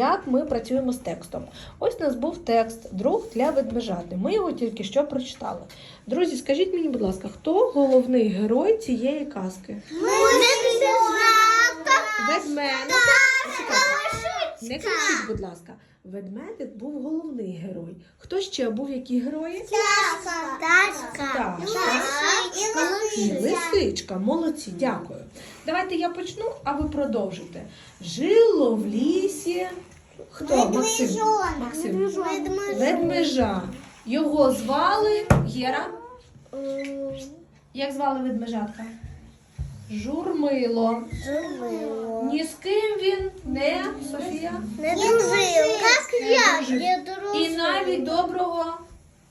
як ми працюємо з текстом. Ось у нас був текст Друг для ведмежати. Ми його тільки що прочитали. Друзі, скажіть мені, будь ласка, хто головний герой цієї казки? Ведмедик. Не кричіть, будь ласка. Ведмедик був головний герой. Хто ще був які герої? Так. І лисичка, молодці, дякую. Давайте я почну, а ви продовжите. Жило в лісі. Хто? Максим. Максим. Ведмежа. Його звали Єра. Як звали ведмежатка? Журмило. Журмило. Ні з ким він не Софія. Не дружил. Как я? І навіть доброго,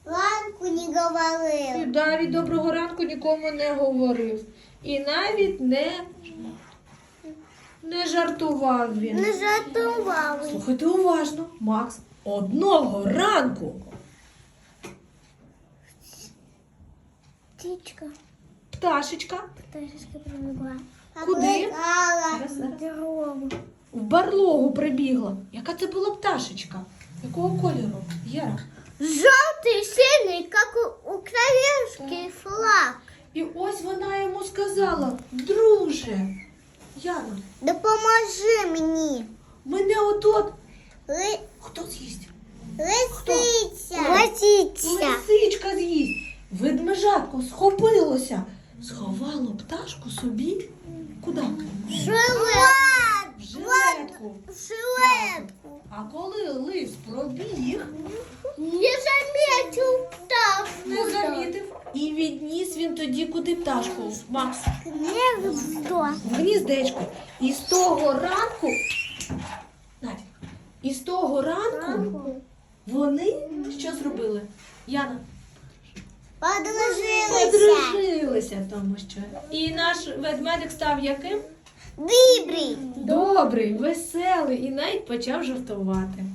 Ланку не і навіть доброго ранку нікому не говорив. І навіть не, не жартував він. Не жартував. Слухайте уважно, Макс. Одного ранку Птичка. пташечка Пташечка пробегла. Куди? Дорогу. в барлогу прибігла. Яка це була пташечка? Якого кольору? Єра. Желтый, синий, как у- украинский флаг. І ось вона йому сказала: друже, Яна, Да поможи мне. мене отот. Лы... Хто з'їсть? Лисиця. Лисиця. Лисичка з'їсть. Ведмежатко схопилося, сховало пташку собі. Куди? Жилет. В жилетку. Жилетку. А коли лис пробіг, Не заметил пташку. не замітив. І відніс він тоді куди пташку, Макс? Гнездо. В гніздечко. І з того ранку. Надя, і з того ранку вони що зробили? Яна? Подружилися. Подружилися, тому що. І наш ведмедик став яким? Добрий, веселий і навіть почав жартувати.